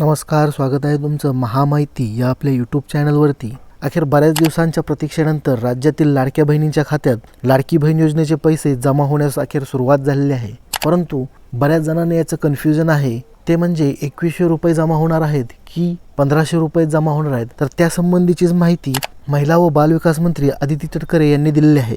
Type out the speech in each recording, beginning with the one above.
नमस्कार स्वागत आहे तुमचं महामाहिती या आपल्या यूट्यूब चॅनलवरती. अखेर बऱ्याच दिवसांच्या प्रतीक्षेनंतर राज्यातील लाडक्या बहिणींच्या खात्यात लाडकी बहीण योजनेचे पैसे जमा होण्यास अखेर सुरुवात झालेली आहे. परंतु बऱ्याच जणांना याचं कन्फ्युजन आहे. ते म्हणजे एकवीसशे रुपये जमा होणार आहेत की पंधराशे रुपये जमा होणार आहेत? तर त्यासंबंधीचीच माहिती महिला व बालविकास मंत्री आदिती तटकरे यांनी दिलेली आहे.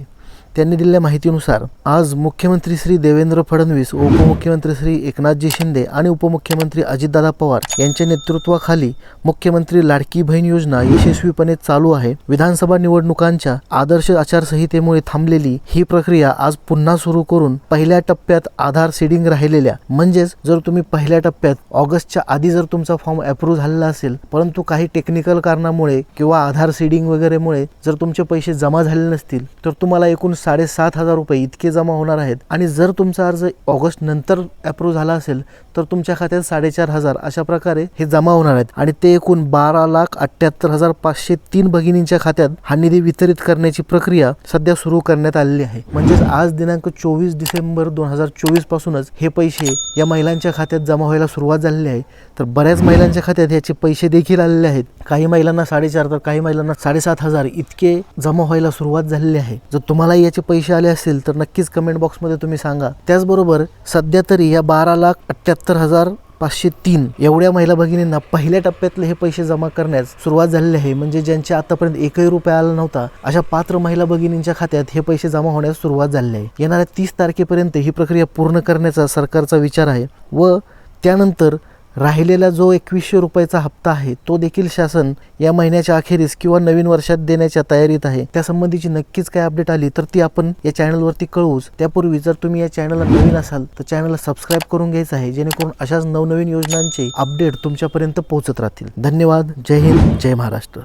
त्यांनी दिलेल्या माहितीनुसार आज मुख्यमंत्री श्री देवेंद्र फडणवीस उपमुख्यमंत्री श्री एकनाथजी शिंदे आणि उपमुख्यमंत्री अजितदादा पवार यांच्या नेतृत्वाखाली मुख्यमंत्री लाडकी बहीण योजना यशस्वीपणे चालू आहे. विधानसभा निवडणुकांच्या आदर्श आचारसंहितेमुळे थांबलेली ही प्रक्रिया आज पुन्हा सुरू करून पहिल्या टप्प्यात आधार सीडिंग राहिलेल्या. म्हणजेच जर तुम्ही पहिल्या टप्प्यात ऑगस्टच्या आधी जर तुमचा फॉर्म अप्रूव्ह झालेला असेल परंतु काही टेक्निकल कारणामुळे किंवा आधार सीडिंग वगैरेमुळे जर तुमचे पैसे जमा झाले नसतील तर तुम्हाला एकूण साडेसात हजार रुपये इतके जमा होणार आहेत. आणि जर तुमचा अर्ज ऑगस्ट नंतर अप्रूव्ह झाला असेल तर तुमच्या खात्यात साडेचार हजार अशा प्रकारे हे जमा होणार आहेत. आणि ते एकूण बारा लाख अठ्ठ्याहत्तर हजार पाचशे तीन भगिनींच्या खात्यात हा निधी वितरित करण्याची प्रक्रिया सध्या सुरू करण्यात आलेली आहे. म्हणजेच आज दिनांक चोवीस डिसेंबर दोन हजार चोवीस पासूनच हे पैसे या महिलांच्या खात्यात जमा व्हायला सुरुवात झालेली आहे. तर बऱ्याच महिलांच्या खात्यात याचे पैसे देखील आलेले आहेत. काही महिलांना साडेचार तर काही महिलांना साडेसात हजार इतके जमा व्हायला सुरुवात झालेली आहे. जर तुम्हाला याचे पैसे आले असतील तर नक्कीच कमेंट बॉक्समध्ये तुम्ही सांगा. त्याचबरोबर सध्या तरी या बारा लाख अठ्ठ्याहत्तर हजार पाचशे तीन एवढ्या महिला भगिनींना पहिल्या टप्प्यातले हे पैसे जमा करण्यास सुरुवात झालेली आहे. म्हणजे ज्यांच्या आतापर्यंत एकही रुपया आला नव्हता अशा पात्र महिला भगिनींच्या खात्यात हे पैसे जमा होण्यास सुरुवात झालेली आहे. येणाऱ्या तीस तारखेपर्यंत ही प्रक्रिया पूर्ण करण्याचा सरकारचा विचार आहे व त्यानंतर राहिलेला जो एकवीसशे रुपयाचा हप्ता आहे तो देखील शासन या महिन्याच्या अखेरीस किंवा नवीन वर्षात देण्याच्या तयारीत आहे. त्यासंबंधीची नक्कीच काय अपडेट आली तर ती आपण या चॅनलवरती कळवूच. त्यापूर्वी जर तुम्ही या चॅनलला नवीन असाल तर चॅनलला सबस्क्राईब करून घ्यायचं आहे जेणेकरून अशाच नवनवीन योजनांचे अपडेट तुमच्यापर्यंत पोहोचत राहतील. धन्यवाद. जय हिंद. जय महाराष्ट्र.